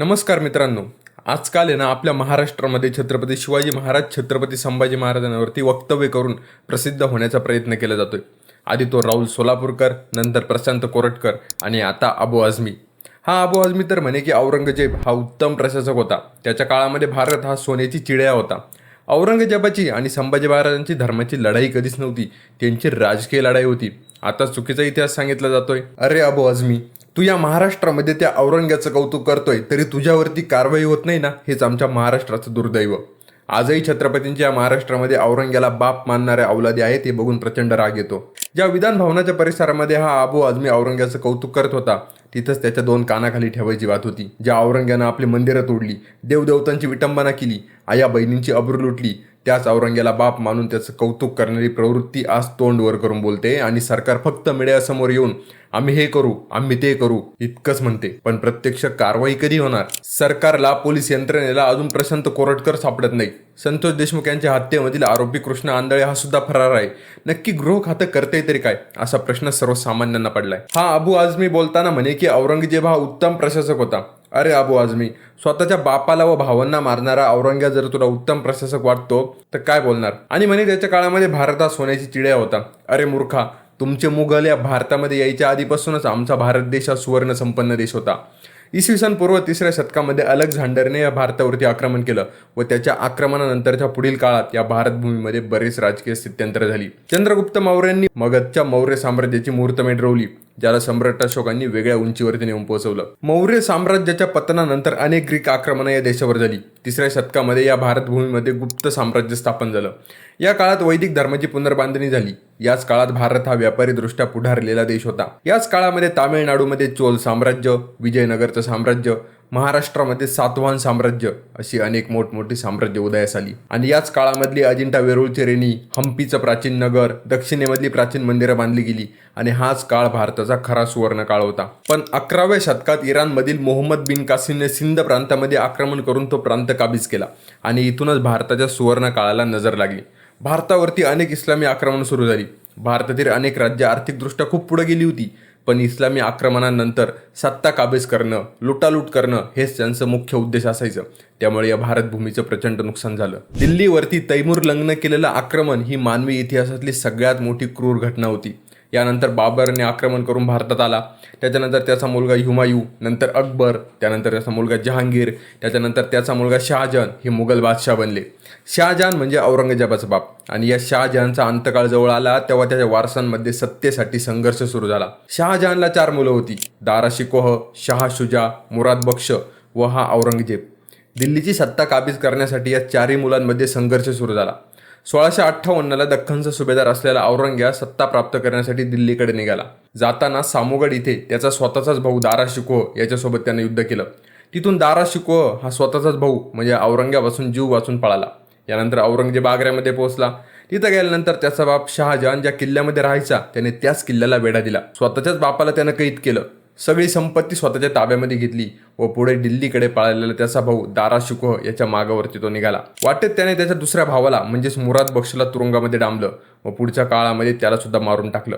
नमस्कार मित्रांनो. आजकाल आहे ना आपल्या महाराष्ट्रामध्ये छत्रपती शिवाजी महाराज छत्रपती संभाजी महाराजांवरती वक्तव्य करून प्रसिद्ध होण्याचा प्रयत्न केला जातोय. आधी तो राहुल सोलापूरकर नंतर प्रशांत कोरटकर आणि आता अबू आझमी. हा अबू आझमी तर म्हणे की औरंगजेब हा उत्तम प्रशासक होता. त्याच्या काळामध्ये भारत हा सोन्याची चिड्या होता. औरंगजेबाची आणि संभाजी महाराजांची धर्माची लढाई कधीच नव्हती. त्यांची राजकीय लढाई होती. आता चुकीचा इतिहास सांगितला जातोय. अरे अबू आझमी तू या महाराष्ट्रामध्ये त्या औरंग्याचं कौतुक करतोय तरी तुझ्यावरती कारवाई होत नाही ना हेच आमच्या महाराष्ट्राचं दुर्दैव. आजही छत्रपतींच्या या महाराष्ट्रामध्ये औरंग्याला बाप मानणाऱ्या अवलादी आहेत हे बघून प्रचंड राग येतो. ज्या विधान भवनाच्या परिसरामध्ये हा आबू आजमी औरंग्याचं कौतुक करत होता तिथंच त्याच्या दोन कानाखाली ठेवायची बात होती ज्या औरंग्यानं आपली मंदिरं तोडली देवदेवतांची विटंबना केली आया बहिणींची अब्रू लुटली त्याच औरंग्याला बाप मानून त्याचं कौतुक करणारी प्रवृत्ती आज तोंड वर करून बोलते आणि सरकार फक्त मीडियासमोर येऊन आम्ही हे करू आम्ही ते करू इतकंच म्हणते. पण प्रत्यक्ष कारवाई कधी होणार? सरकारला पोलीस यंत्रणेला अजून प्रशांत कोरटकर सापडत नाही. संतोष देशमुख यांच्या हत्येमधील आरोपी कृष्ण आंधळे हा सुद्धा फरार आहे. नक्की गृह खातं करते तरी काय? असा प्रश्न सर्वसामान्यांना पडलाय. हा अबू आझमी बोलताना म्हणे की औरंगजेब हा उत्तम प्रशासक होता. अरे अबू आझमी स्वतःच्या बापाला व भावांना मारणारा औरंग्या जर तुला उत्तम प्रशासक वाटतो तर काय बोलणार? आणि म्हणे त्याच्या काळामध्ये भारत हा सोन्याची चिड्या होता. अरे मूर्खा तुमचे मुघल या भारतामध्ये यायच्या आधीपासूनच आमचा भारत देश हा सुवर्ण संपन्न देश होता. इसवी सन पूर्व तिसऱ्या शतकामध्ये अलेक्झांडरने या भारतावरती आक्रमण केलं व त्याच्या आक्रमणानंतरच्या पुढील काळात या भारतभूमीमध्ये बरेच राजकीय स्थित्यंतर झाली. चंद्रगुप्त मौर्यांनी मगधच्या मौर्य साम्राज्याची मुहूर्तमेढ रोवली. ज्याला सम्राट अशोकांनी वेगळ्या उंचीवरती नेऊन पोहोचवलं. मौर्य साम्राज्याच्या पतनानंतर अनेक ग्रीक आक्रमणं या देशावर झाली. तिसऱ्या शतकामध्ये या भारतभूमीमध्ये गुप्त साम्राज्य स्थापन झालं. या काळात वैदिक धर्माची पुनर्बांधणी झाली. याच काळात भारत हा व्यापारी दृष्ट्या पुढारलेला देश होता. याच काळामध्ये तामिळनाडूमध्ये चोल साम्राज्य विजयनगरचं साम्राज्य महाराष्ट्रामध्ये सातवाहन साम्राज्य अशी अनेक मोठमोठी साम्राज्य उदयास आली. आणि याच काळामधली अजिंठा वेरूळची रेणी हम्पीचं प्राचीन नगर दक्षिणेमधली प्राचीन मंदिरं बांधली गेली आणि हाच काळ भारताचा खरा सुवर्ण काळ होता. पण अकराव्या शतकात इराणमधील मोहम्मद बिन कासिमने सिंध प्रांतामध्ये आक्रमण करून तो प्रांत काबीज केला आणि इथूनच भारताच्या सुवर्ण काळाला नजर लागली. भारतावरती अनेक इस्लामी आक्रमण सुरू झाली. भारतातील अनेक राज्य आर्थिकदृष्ट्या खूप पुढे गेली होती. पण इस्लामी आक्रमणानंतर सत्ता काबीज करणं लुटालूट करणं हेच त्यांचं मुख्य उद्देश असायचं. त्यामुळे या भारतभूमीचं प्रचंड नुकसान झालं. दिल्लीवरती तैमूर लग्न केलेलं आक्रमण ही मानवी इतिहासातली सगळ्यात मोठी क्रूर घटना होती. यानंतर बाबरने आक्रमण करून भारतात आला. त्याच्यानंतर त्याचा मुलगा हुमायूं नंतर अकबर त्यानंतर त्याचा मुलगा जहांगीर त्याच्यानंतर त्याचा मुलगा शहाजहान हे मुघल बादशाह बनले. शहाजहान म्हणजे औरंगजेबाचा बाप. आणि या शहाजहानचा अंतकाळ जवळ आला तेव्हा त्याच्या वारसांमध्ये सत्तेसाठी संघर्ष सुरू झाला. शहाजहानला चार मुलं होती. दारा शिकोह शहा शुजा मुराद बक्ष व हा औरंगजेब. दिल्लीची सत्ता काबीज करण्यासाठी या चारही मुलांमध्ये संघर्ष सुरू झाला. सोळाशे अठ्ठावन्नला दख्खनचा सुभेदार असलेला औरंग्या सत्ता प्राप्त करण्यासाठी दिल्लीकडे निघाला. जाताना सामुगड इथे त्याचा स्वतःचाच भाऊ दारा शिकोह याच्यासोबत त्याने युद्ध केलं. तिथून दारा शिकोह हा स्वतःचाच भाऊ म्हणजे औरंग्यापासून जीव वाचून पळाला. यानंतर औरंगजेब आग्र्यामध्ये पोहोचला. तिथं गेल्यानंतर त्याचा बाप शहाजहान ज्या किल्ल्यामध्ये राहायचा त्याने त्याच किल्ल्याला वेढा दिला. स्वतःच्याच बापाला त्यानं कैद केलं. सगळी संपत्ती स्वतःच्या ताब्यामध्ये घेतली व पुढे दिल्लीकडे पळालेला त्याचा भाऊ दारा शिकोह याच्या मागावरती तो निघाला. वाटेत त्याने त्याच्या दुसऱ्या भावाला म्हणजेच मुराद बक्षला तुरुंगामध्ये डांबलं व पुढच्या काळामध्ये त्याला सुद्धा मारून टाकलं.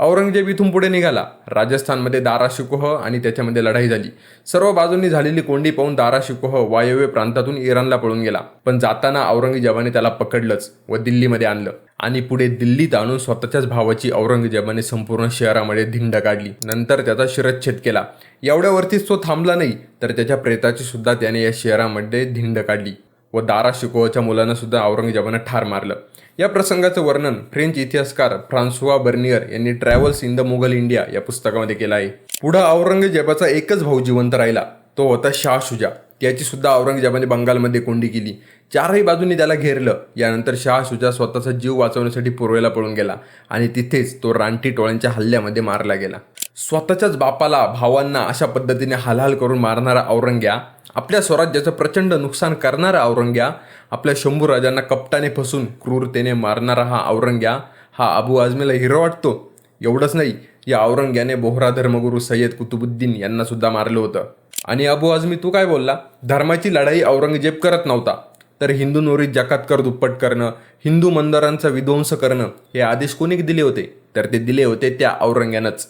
औरंगजेब इथून पुढे निघाला. राजस्थानमध्ये दारा शिकोह आणि त्याच्यामध्ये लढाई झाली. सर्व बाजूंनी झालेली कोंडी पाहून दारा शिकोह वायव्य प्रांतातून इराणला पळून गेला. पण जाताना औरंगजेबाने त्याला पकडलंच व दिल्लीमध्ये आणलं. आणि पुढे दिल्लीत आणून स्वतःच्याच भावाची औरंगजेबाने संपूर्ण शहरामध्ये धिंड काढली. नंतर त्याचा शिरच्छेद केला. एवढ्यावरतीच तो थांबला नाही तर त्याच्या प्रेताची सुद्धा त्याने या शहरामध्ये धिंड काढली व दारा शिकोवाच्या मुलांना सुद्धा औरंगजेबानं ठार मारलं. या प्रसंगाचं वर्णन फ्रेंच इतिहासकार फ्रान्सुआ बर्नियर यांनी travels in the Mughal India या पुस्तकामध्ये केलं आहे. पुढं औरंगजेबाचा एकच भाऊ जिवंत राहिला. तो होता शाह शुजा त्याची सुद्धा औरंगजेबाने बंगालमध्ये कोंडी केली. चारही बाजूंनी त्याला घेरलं. यानंतर शाह शुजा स्वतःचा जीव वाचवण्यासाठी पूर्वेला पळून गेला आणि तिथेच तो रानटी टोळ्यांच्या हल्ल्यामध्ये मारला गेला. स्वतःच्याच बापाला भावांना अशा पद्धतीने हालहाल करून मारणारा औरंग्या आपल्या स्वराज्याचं प्रचंड नुकसान करणारा औरंग्या आपल्या शंभू राजांना कपटाने फसून क्रूरतेने मारणारा हा औरंग्या हा अबू आझमीला हिरो वाटतो. एवढंच नाही या औरंग्याने बोहरा धर्मगुरू सय्यद कुतुबुद्दीन यांना सुद्धा मारलं होतं. आणि अबू आझमी तू काय बोलला? धर्माची लढाई औरंगजेब करत नव्हता. तर हिंदू नोरी जकातकर दुप्पट करणं हिंदू मंदिरांचा विध्वंस करणं हे आदेश कोणी दिले होते? तर ते दिले होते त्या औरंग्यानंच.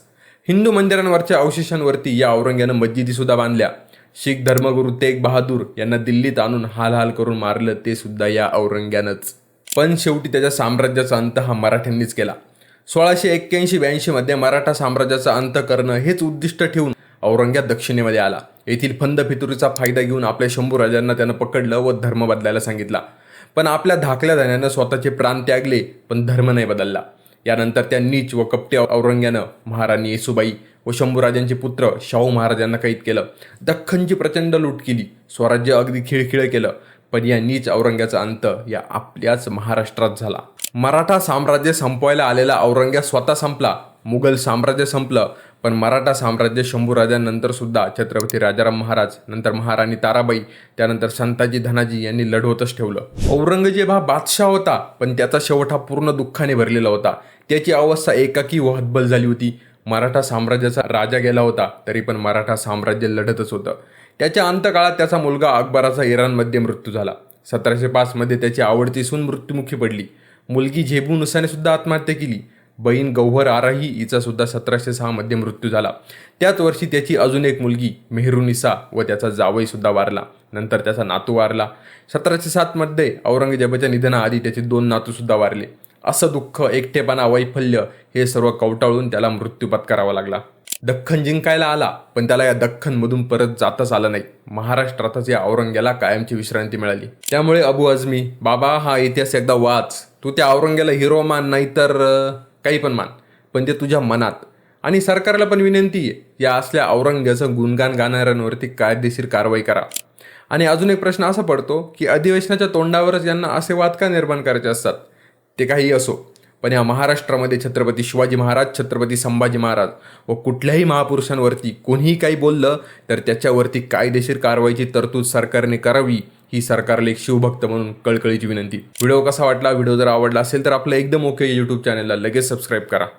हिंदू मंदिरांवरच्या अवशेषांवरती या औरंग्यानं मस्जिदीसुद्धा बांधल्या. शीख धर्मगुरू तेग बहादूर यांना दिल्लीत आणून हाल हाल करून मारलं ते सुद्धा या औरंग्यानंच. पण शेवटी त्याच्या साम्राज्याचा अंत हा मराठ्यांनीच केला. सोळाशे एक्क्याऐंशी ब्याऐंशीमध्ये मराठा साम्राज्याचा अंत करणं हेच उद्दिष्ट ठेवून औरंग्या दक्षिणेमध्ये आला. येथील फंद फितुरीचा फायदा घेऊन आपल्या शंभूराजांना त्यानं पकडलं व धर्म बदलायला सांगितला. पण आपल्या धाकल्या धान्यानं स्वतःचे प्राण त्यागले पण धर्म नाही बदलला. यानंतर त्या नीच व कपटे औरंग्यानं महाराणी येसुबाई व शंभूराजांचे पुत्र शाहू महाराजांना कैद केलं. दख्खनची प्रचंड लूट केली. स्वराज्य अगदी खिळखिळ केलं. पण या नीच औरंग्याचा अंत या आपल्याच महाराष्ट्रात झाला. मराठा साम्राज्य संपवायला आलेला औरंग्या स्वतः संपला. मुघल साम्राज्य संपलं. पण मराठा साम्राज्य शंभूराजांनंतर सुद्धा छत्रपती राजाराम महाराज नंतर महाराणी ताराबाई त्यानंतर संताजी धनाजी यांनी लढवतच ठेवलं. औरंगजेब हा बादशाह होता पण त्याचा शेवट हा पूर्ण दुःखाने भरलेला होता. त्याची अवस्था एकाकी व हतबल झाली होती. मराठा साम्राज्याचा राजा गेला होता तरी पण मराठा साम्राज्य लढतच होतं. त्याच्या अंतकाळात त्याचा मुलगा अकबराचा इराणमध्ये मृत्यू झाला. सतराशे पाचमध्ये त्याची आवडती सून मृत्युमुखी पडली. मुलगी झेबू नुसाने सुद्धा आत्महत्या केली. बहीण गौहर आराही हिचा सुद्धा सतराशे सहामध्ये मृत्यू झाला. त्याच वर्षी त्याची अजून एक मुलगी मेहरुनिसा व त्याचा जावई सुद्धा वारला. नंतर त्याचा नातू वारला. सतराशे सातमध्ये औरंगजेबाच्या निधनाआधी त्याचे दोन नातूसुद्धा वारले. असं दुःख एकटेपणा वैफल्य हे सर्व कवटाळून त्याला मृत्यू पत्करावा लागला. दख्खन जिंकायला आला पण त्याला या दख्खनमधून परत जाताच आलं नाही. महाराष्ट्रातच या औरंग्याला कायमची विश्रांती मिळाली. त्यामुळे अबू आझमी बाबा हा इतिहास एकदा वाच. तू त्या औरंग्याला हिरो मान नाही तर काही पण मान पण ते तुझ्या मनात. आणि सरकारला पण विनंती आहे या असल्या औरंग्याचं गुणगान गाणाऱ्यांवरती कायदेशीर कारवाई करा. आणि अजून एक प्रश्न असा पडतो की अधिवेशनाच्या तोंडावरच यांना असे वाद का निर्माण करायचे असतात? ते काही असो पण या महाराष्ट्रामध्ये छत्रपती शिवाजी महाराज छत्रपती संभाजी महाराज व कुठल्याही महापुरुषांवरती कोणीही काही बोललं तर त्याच्यावरती कायदेशीर कारवाईची तरतूद सरकारने करावी. ही सरकारला एक शिवभक्त म्हणून कळकळीची विनंती. व्हिडिओ कसा वाटला? व्हिडिओ जर आवडला असेल तर आपलं एकदम ओके यूट्यूब चॅनलला लगेच सबस्क्राईब करा.